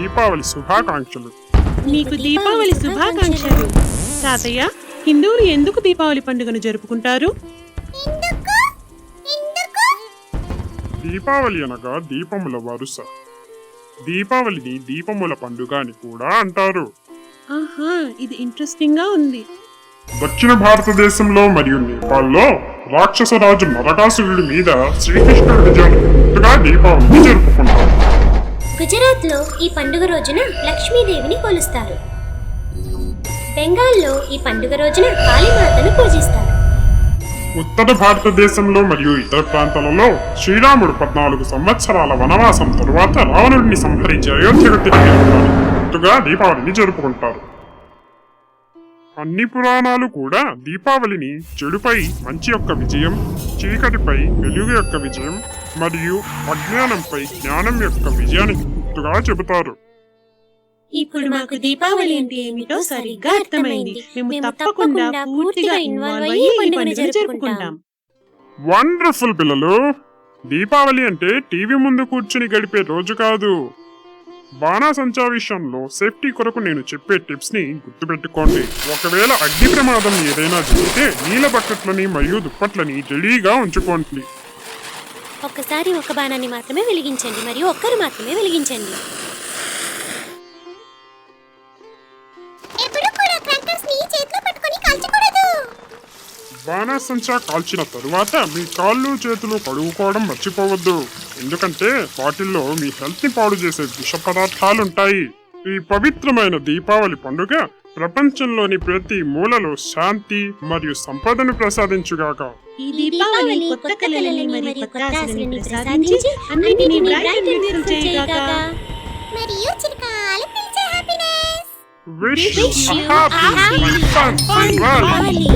దీపావళి శుభాకాంక్షలు. మీకు దీపావళి శుభాకాంక్షలు. తాతయ్య హిందువులు ఎందుకు దీపావళి పండుగను జరుపుకుంటారు? దీపావళి అనగా దీపముల వరుస. దీపావళిని దీపముల పండుగ అని కూడా అంటారు. ఆహా ఇది ఇంట్రెస్టింగ్గా ఉంది. దక్షిణ భారతదేశంలో మరియు నేపాల్లో రాక్షస రాజు నరకాసురుడి మీద శ్రీకృష్ణుడి గుర్తుగా దీపావళిని జరుపుకుంటారు. గుజరాత్లో ఈ పండుగ రోజున లక్ష్మీదేవిని కొలుస్తారు. బెంగాల్లో ఈ పండుగ రోజున కాళీమాతను పూజిస్తారు. ఉత్తర భారతదేశంలో మరియు ఇతర ప్రాంతాలలో శ్రీరాముడు పద్నాలుగు సంవత్సరాల వనవాసం తరువాత రావణుడిని సంహరించి అయోధ్యకు తిరిగి గుర్తుగా దీపావళిని జరుపుకుంటారు. అన్ని పురాణాలు కూడా దీపావళిని చెడుపై మంచి యొక్క విజయం చీకటిపై వెలుగు యొక్క విజయం మరియు అజ్ఞానంపై జ్ఞానం యొక్క విజయానికి గుర్తుగా చెబుతారు. ఇప్పుడు మాకు దీపావళి అంటే ఏమిటో సరిగ్గా అర్థమైంది. మేము తప్పకుండా పూర్తిగా ఇన్వాల్వ్ అయ్యి ఈ పండుగను జరుపుకుంటాం. వండర్ఫుల్ పిల్లలు దీపావళి అంటే టీవీ ముందు కూర్చుని గడిపే రోజు కాదు. బాణాసంచా విషయంలో సేఫ్టీ కొరకు నేను చెప్పే టిప్స్ని గుర్తుపెట్టుకోండి. ఒకవేళ అగ్ని ప్రమాదం ఏదైనా జరిగితే నీళ్ళ బకెట్లని మరియు దుప్పట్లని రెడీగా ఉంచుకోండి. ఒక్కసారి ఒక బాణాన్ని మాత్రమే వెలిగించండి. మరియు ఒక్కరు మాత్రమే వెలిగించండి. ఎప్పుడు కూడా క్రాకర్స్ని చేతిలో పట్టుకొని కాల్చకూడదు. బాణాసంచా కాల్చిన తరువాత మీ కాళ్ళు చేతులు కడుగుకోవడం మర్చిపోవద్దు. ఎందుకంటే వాటిల్లో మీ హెల్త్ని పాడు చేసే విష పదార్థాలుంటాయి. ఈ పవిత్రమైన దీపావళి పండుగ ప్రపంచంలోని ప్రతి మూలలో శాంతి మరియు సంపదను ప్రసాదించుగాక. ఈ దీపావళి కొత్త కళలని మరియు కొత్త ఆశలని ప్రసాదించి అన్నింటినీ బ్రైట్ అండ్ చేయగాక. మరియు చిరకాలం నిలిచే happiness wish happy fun Deepavali